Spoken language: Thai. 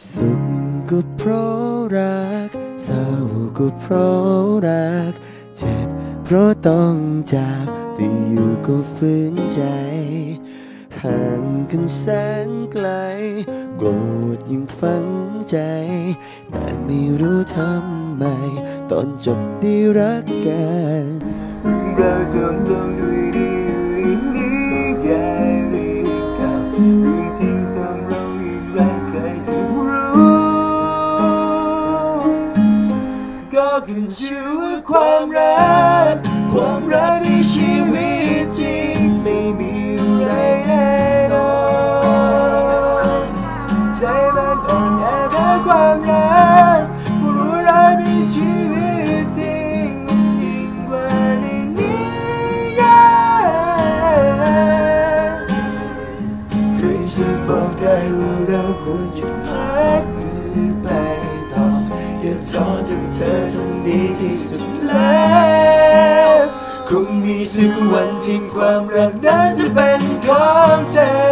สุขก็เพราะรัก เศร้าก็เพราะรัก เจ็บเพราะต้องจากแต่อยู่ก็ฝืนใจ ห่างกันแสนไกล โกรธยิ่งฝังใจ แต่ไม่รู้ทำไม ตอนจบได้รักกันเราจมต้องด้วย ก็ขึ้นชื่อว่าความรัก ความรักในชีวิตจริงไม่มีอะไรแน่นอนใจมันอ่อนแอแพ้ความรักรู้รักในชีวิตจริงยิ่งกว่าในนิยายใครจะบอกได้ว่าเราควรหยุดพัก อย่าท้อจนเธอทำดีที่สุดแล้วคงมีสักวันที่ความรักนั้นจะเป็นของเธอ